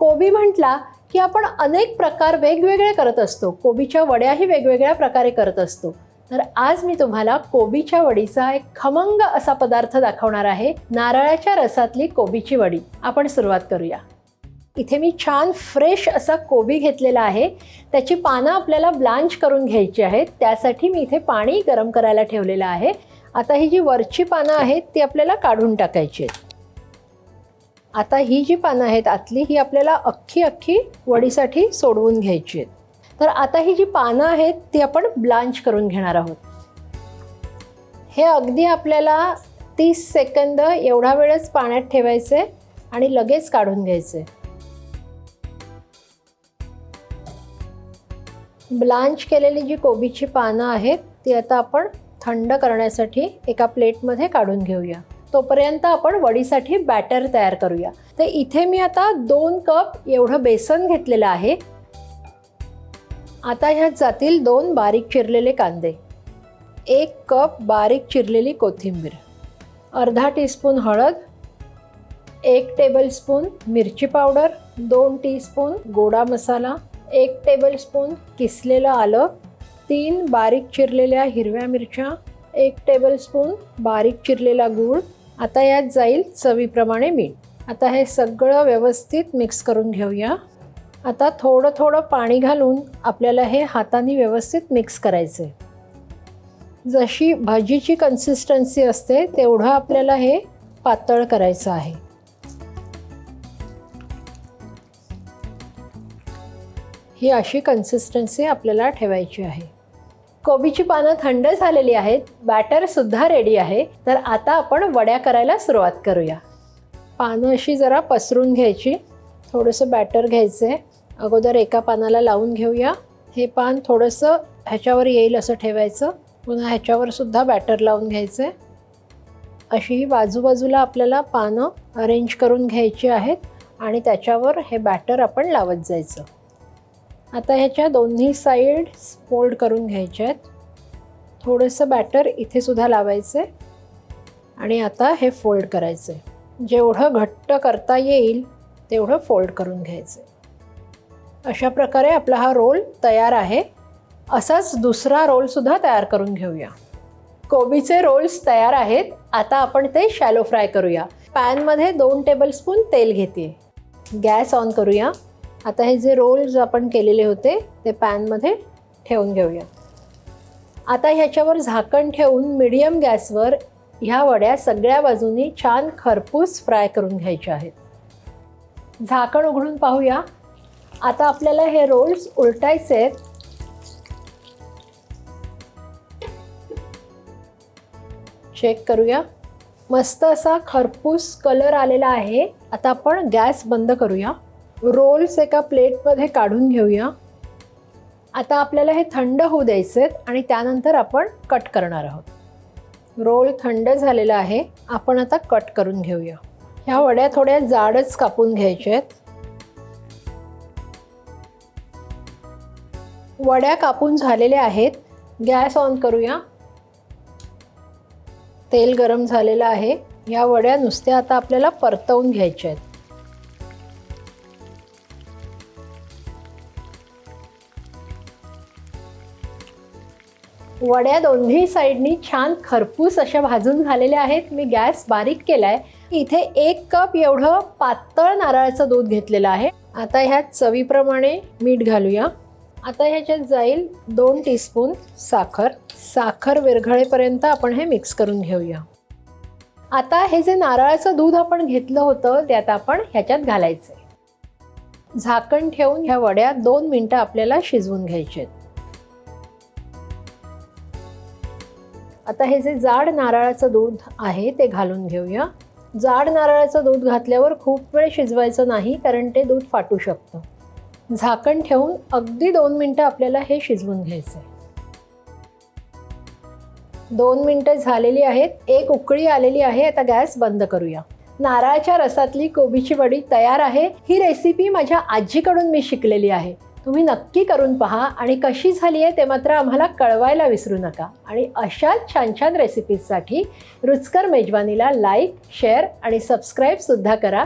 कोबी म्हटला की आपण अनेक प्रकार वेगवेगळे करत असतो. कोबीच्या वड्याही वेगवेगळ्या प्रकारे करत असतो. तर आज मी तुम्हाला कोबीच्या वडीचा एक खमंग असा पदार्थ दाखवणार आहे. नारळाच्या रसातली कोबीची वडी. आपण सुरुवात करूया. इथे मी छान फ्रेश असा कोबी घेतलेला आहे. त्याची पानं आपल्याला ब्लांच करून घ्यायची आहेत. त्यासाठी मी इथे पाणी गरम करायला ठेवलेलं आहे. आता ही जी वरची पानं आहेत ती आपल्याला काढून टाकायची आहेत. आता ही जी पानं आहेत आतली ही आपल्याला अख्खी अख्खी वडीसाठी सोडवून घ्यायची आहेत. तर आता ही जी पानं आहेत ती आपण ब्लांच करून घेणार आहोत. हे अगदी आपल्याला तीस सेकंद एवढा वेळच पाण्यात ठेवायचे आणि लगेच काढून घ्यायचे. ब्लांच केलेली जी कोबीची पानं आहेत ती आता आपण थंड करण्यासाठी एका प्लेटमध्ये काढून घेऊया. तोपर्यंत आपण वडीसाठी बॅटर तयार करूया. तर इथे मी आता दोन कप एवढं बेसन घेतलेलं आहे. आता ह्यात जातील दोन बारीक चिरलेले कांदे. एक कप बारीक चिरलेली कोथिंबीर. अर्धा टीस्पून हळद. एक टेबलस्पून मिरची पावडर दोन टीस्पून गोडा मसाला. एक टेबलस्पून किसलेलं आलं. तीन बारीक चिरलेल्या हिरव्या मिरच्या. एक टेबलस्पून बारीक चिरलेला गूळ. आता यात जाईल चवीप्रमाणे मीठ. आता हे सगळं व्यवस्थित मिक्स करून घेऊया. आता थोडं थोडं पाणी घालून आपल्याला हे हाताने व्यवस्थित मिक्स करायचं आहे जशी भाजीची कन्सिस्टन्सी असते तेवढं आपल्याला हे पातळ करायचं आहे. ही अशी कन्सिस्टन्सी आपल्याला ठेवायची आहे. कोबीची पानं थंड झालेली आहेत बॅटरसुद्धा रेडी आहे. तर आता आपण वड्या करायला सुरुवात करूया. पानं अशी जरा पसरून घ्यायची. थोडंसं बॅटर घ्यायचं आहे अगोदर एका पानाला लावून घेऊया. हे पान थोडंसं ह्याच्यावर येईल असं ठेवायचं. पुन्हा ह्याच्यावर सुद्धा बॅटर लावून घ्यायचं आहे अशी बाजूबाजूला आपल्याला पानं अरेंज करून घ्यायची आहेत आणि त्याच्यावर हे बॅटर आपण लावत जायचं. आता ह्याच्या दोन्ही साईड्स फोल्ड करून घ्यायच्या आहेत. थोडंसं बॅटर इथे सुद्धा लावायचं आहे आणि आता हे फोल्ड करायचं. आहे जेवढं घट्ट करता येईल तेवढं फोल्ड करून घ्यायचं. अशा प्रकारे आपला हा रोल तयार आहे. असाच दुसरा रोलसुद्धा तयार करून घेऊया. कोबीचे रोल्स तयार आहेत. आता आपण ते शॅलो फ्राय करूया. पॅनमध्ये दोन टेबलस्पून तेल घेते. गॅस ऑन करूया. आता हे जे रोल्स आपण केलेले होते ते पॅनमध्ये ठेवून घेऊया. आता ह्याच्यावर झाकण ठेवून मिडियम गॅसवर ह्या वड्या सगळ्या बाजूनी छान खरपूस फ्राय करून घ्यायच्या आहेत. झाकण उघडून पाहूया. आता आपल्याला हे रोल्स उलटायचे आहेत. चेक करूया. मस्त असा खरपूस कलर आलेला आहे. आता आपण गॅस बंद करूया. रोल्स एका प्लेटमध्ये काढून घेऊया. आता आपल्याला हे थंड होऊ द्यायचे आहेत आणि त्यानंतर आपण कट करणार आहोत. रोल थंड झालेला आहे. आपण आता कट करून घेऊया. ह्या वड्या थोड्या जाडच कापून घ्यायच्या आहेत. वड्या कापून झालेल्या आहेत. गॅस ऑन करूया. तेल गरम झालेलं आहे. या वड्या नुसत्या आता आपल्याला परतवून घ्यायच्या आहेत. वड्या दोन्ही साईडनी छान खरपूस अशा भाजून झालेल्या आहेत. मी गॅस बारीक केला आहे इथे एक कप एवढं पातळ नारळाचं दूध घेतलेलं आहे. आता ह्यात चवीप्रमाणे मीठ घालूया. आता ह्याच्यात जाईल दोन टीस्पून साखर. साखर विरघळेपर्यंत आपण हे मिक्स करून घेऊया. आता हे जे नारळाचं दूध आपण घेतलं होतं त्यात आपण ह्याच्यात घालायचं झाकण ठेवून ह्या वड्या दोन मिनटं आपल्याला शिजवून घ्यायचे आहेत आता हे जे जाड नारळाचं दूध आहे ते घालून घेऊया. जाड नारळाचं दूध घातल्यावर खूप वेळ शिजवायचं नाही कारण ते दूध फाटू शकतं. झाकण ठेवून अगदी दोन मिनटं आपल्याला हे शिजवून घ्यायचं आहे दोन मिनटं झालेली आहेत एक उकळी आलेली आहे आता गॅस बंद करूया. नारळाच्या रसातली कोबीची वडी तयार आहे. ही रेसिपी माझ्या आजीकडून मी शिकलेली आहे. तुम्ही नक्की करून पहा आणि कशी झाली आहे ते मात्र आम्हाला कळवायला विसरू नका. आणि अशाच छान छान रेसिपीजसाठी रुचकर मेजवानीला लाईक शेअर आणि सबस्क्राईबसुद्धा करा.